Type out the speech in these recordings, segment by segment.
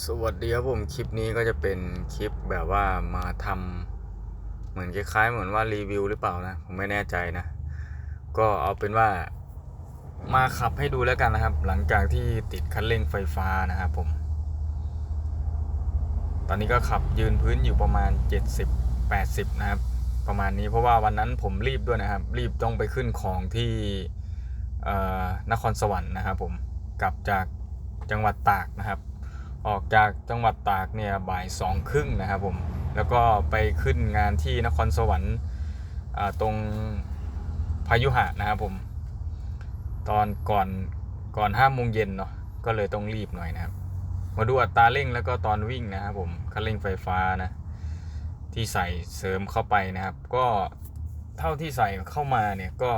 สวัสดีครับผมคลิปนี้ก็จะเป็นคลิปแบบว่ามาทำเหมือนคล้ายๆ เหมือนว่ารีวิวหรือเปล่านะ ผมไม่แน่ใจนะ ก็เอาเป็นว่ามาขับให้ดูแล้วกันนะครับ หลังจากที่ติดคันเร่งไฟฟ้านะครับผม ตอนนี้ก็ขับยืนพื้นอยู่ประมาณ 70 80 นะครับ ประมาณนี้เพราะว่าวันนั้นผมรีบด้วยนะครับ รีบต้องไปขึ้นของที่นครสวรรค์นะครับผมกลับจากจังหวัดตากนะครับ ออกจากจังหวัดตากเนี่ยบ่ายสองครึ่งนะครับผม แล้วก็ไปขึ้นงานที่นครสวรรค์ตรงพายุหะนะครับผม ตอนก่อนก่อนห้าโมงเย็นเนาะก็เลยต้องรีบหน่อยนะครับ มาดูอัตราเร่งแล้วก็ตอนวิ่งนะครับผมคันเร่งไฟฟ้านะ ที่ใส่เสริมเข้าไปนะครับ ก็เท่าที่ใส่เข้ามาเนี่ยก็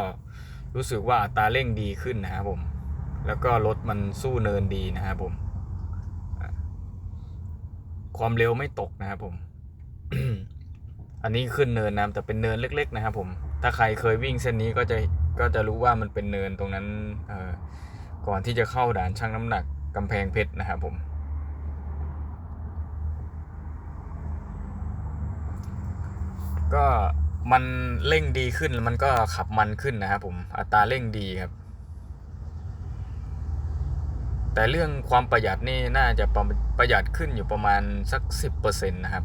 รู้สึกว่าอัตราเร่งดีขึ้นนะครับผม แล้วก็รถมันสู้เนินดีนะครับผม ความเร็วไม่ตกนะครับผม อันนี้ขึ้นเนินนะแต่เป็นเนินเล็ก ๆ นะครับผม ถ้าใครเคยวิ่งเส้นนี้ก็จะก็จะรู้ว่ามันเป็นเนินตรงนั้นก่อนที่จะเข้าด่านช่างน้ำหนักกำแพงเพชรนะครับผม ก็มันเร่งดีขึ้นมันก็ขับมันขึ้นนะครับผม อัตราเร่งดีครับ แต่เรื่องความประหยัดนี่น่าจะประประหยัดขึ้นอยู่ประมาณสัก 10%นะครับ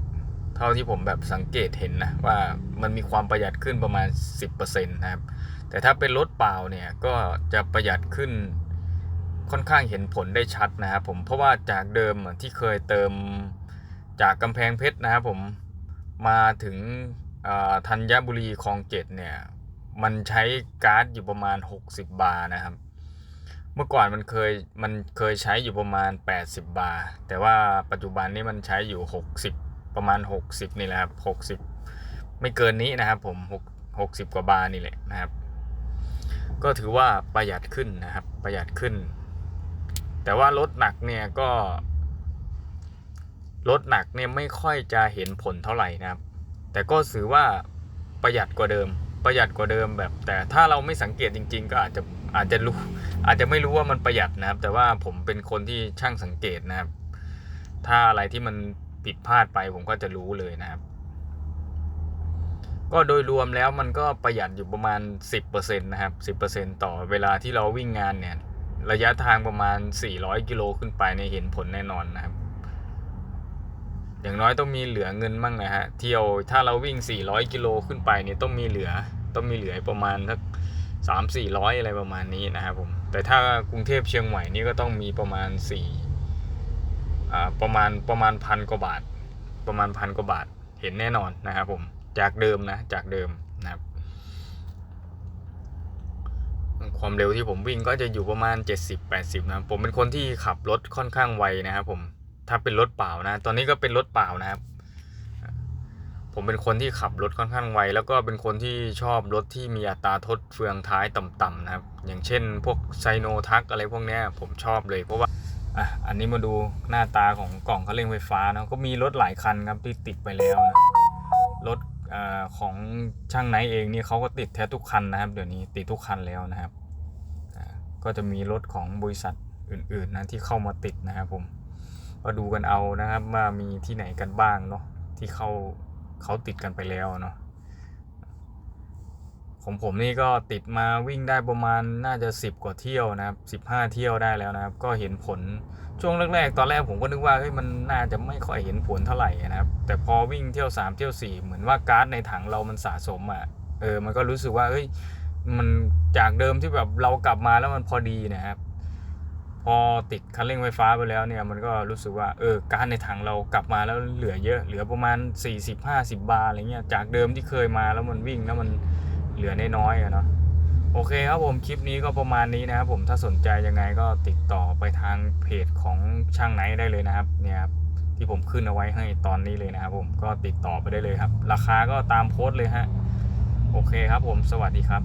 เท่าที่ผมแบบสังเกตเห็นนะว่ามันมีความประหยัดขึ้นประมาณ 10%นะครับ แต่ถ้าเป็นรถเปล่าเนี่ยก็จะประหยัดขึ้นค่อนข้างเห็นผลได้ชัดนะครับผมเพราะว่าจากเดิมที่เคยเติมจากกำแพงเพชรนะครับผมมาถึงธัญบุรีคลองเจ็ดเนี่ย มันใช้ก๊าซอยู่ประมาณ 60 บาร์นะครับ เมื่อก่อนมันเคยมันเคยใช้อยู่ประมาณ 80 บาร์ แต่ว่าปัจจุบันนี้มันใช้อยู่ 60 ประมาณ 60 นี่แหละครับ 60 ไม่เกินนี้นะครับผม6 60 กว่าบาร์นี่แหละนะครับ ก็ถือว่าประหยัดขึ้นนะครับ ประหยัดขึ้น แต่ว่ารถหนักเนี่ยก็รถหนักเนี่ยไม่ค่อยจะเห็นผลเท่าไหร่นะครับ แต่ก็ถือว่าประหยัดกว่าเดิม ประหยัดกว่าเดิมแบบ แต่ถ้าเราไม่สังเกตจริง ๆ ก็อาจจะ อาจจะรู้อาจจะไม่รู้ว่ามันประหยัดนะครับ แต่ว่าผมเป็นคนที่ช่างสังเกตนะครับ ถ้าอะไรที่มันผิดพลาดไปผมก็จะรู้เลยนะครับ ก็โดยรวมแล้วมันก็ประหยัดอยู่ประมาณ 10%นะครับ 10%ต่อเวลาที่เราวิ่งงานเนี่ย ระยะทางประมาณ 400 กิโลขึ้นไปเนี่ยเห็นผลแน่นอนนะครับ อย่างน้อยต้องมีเหลือเงินบ้างนะฮะ เที่ยวถ้าเราวิ่ง 400 กิโลขึ้นไปเนี่ยต้องมีเหลือต้องมีเหลือประมาณสัก สามสี่ร้อยอะไรประมาณนี้นะครับผม แต่ถ้ากรุงเทพเชียงใหม่นี่ก็ต้องมีประมาณสี่ประมาณประมาณพันกว่าบาท ประมาณพันกว่าบาทเห็นแน่นอนนะครับผม จากเดิมนะ จากเดิมนะครับ ความเร็วที่ผมวิ่งก็จะอยู่ประมาณ 70-80 นะครับผมเป็นคนที่ขับรถค่อนข้างไวนะครับผม ถ้าเป็นรถเปล่านะ ตอนนี้ก็เป็นรถเปล่านะครับ ผมเป็นคนที่ขับรถค่อนข้างไว แล้วก็เป็นคนที่ชอบรถที่มีอัตราทดเฟืองท้ายต่ำๆนะครับ อย่างเช่น พวกไซโนทักอะไรพวกนี้ผมชอบเลยเพราะว่าอะอันนี้มาดูหน้าตาของกล่องเขาเร่งไฟฟ้านะก็มีรถหลายคันครับที่ติดไปแล้วนะรถอาของช่างไนเองนี่เขาก็ติดแทบทุกคันนะครับเดี๋ยวนี้ติดทุกคันแล้วนะครับก็จะมีรถของบริษัทอื่นๆนะที่เข้ามาติดนะครับผมก็ดูกันเอานะครับว่ามีที่ไหนกันบ้างเนาะที่เข้า เขาติดกันไปแล้วเนาะของผมนี่ก็ติดมาวิ่งได้ประมาณน่าจะ 10 กว่าเที่ยวนะครับ15 เที่ยวได้แล้วนะครับ ก็เห็นผลช่วงแรกๆ ตอนแรกผมก็นึกว่าเฮ้ยมันน่าจะไม่ค่อยเห็นผลเท่าไหร่นะครับ แต่พอวิ่งเที่ยว 3 เที่ยว 4 เหมือนว่าก๊าซในถังเรามันสะสมอะเออมันก็รู้สึกว่าเฮ้ยมันจากเดิมที่แบบเรากลับมาแล้วมันพอดีนะครับ อติดคันเร่งไฟฟ้าไปแล้วเนี่ยมันก็รู้สึกว่าเออกาซในถังเรากลับมาแล้วเหลือเยอะเหลือประมาณ 40-50 บาร์อะไรเงี้ยจากเดิมที่เคยมาแล้วมันวิ่งแล้วมันเหลือน้อยๆอะเนาะโอเคครับผมคลิปนี้ก็ประมาณนี้นะครับผมถ้าสนใจยังไงก็ติดต่อไปทางเพจของช่างไหนได้เลยนะครับเนี่ยครับที่ผมขึ้นเอาไว้ให้ตอนนี้เลยนะครับผมก็ติดต่อไปได้เลยครับ ราคาก็ตามโพสต์เลยฮะโอเคครับผมสวัสดีครับ